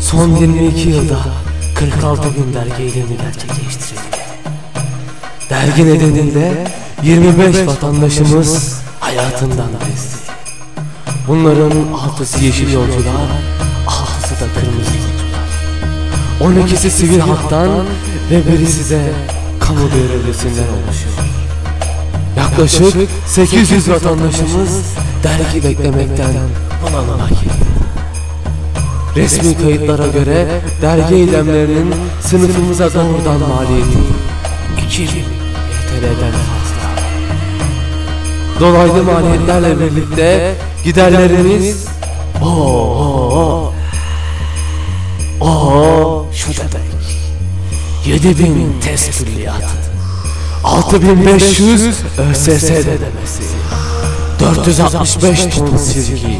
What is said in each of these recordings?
son 22 yılda 46 bin dergi eylemi gerçekleştirildi. Dergi nedeniyle 25 vatandaşımız hayatından bezdi. Bunların altısı yeşil yolcular, altısı da kırmızı yolcular. 12'si sivil haktan ve birisi de kamu görevlisinden oluşuyor. Yaklaşık 800 vatandaşımız dergi beklemekten bunalıma girdi. Resmi kayıtlara göre dergi eylemlerinin sınıfımıza doğrudan maliyeti 2000 TL'den fazla. Dolaylı maliyetlerle birlikte giderlerimiz o o o şu demek 7000 test külliyatı 6500 ÖSS ödemesi. 465 ton silgi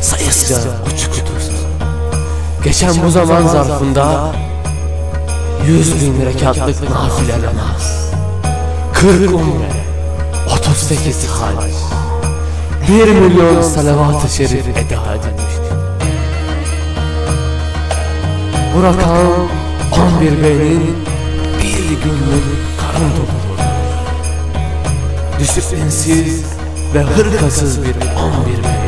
sayısıca uçkudur Geçen bu zaman zarfında 100 bin rekatlık nafile namaz. 40 umre. 38 hac. 1 milyon salavat-ı şerif eda edilmiştir. Bu rakam 11 beynin bir günlük karın doludur Disiplinsiz ve hırkasız bir 11 bey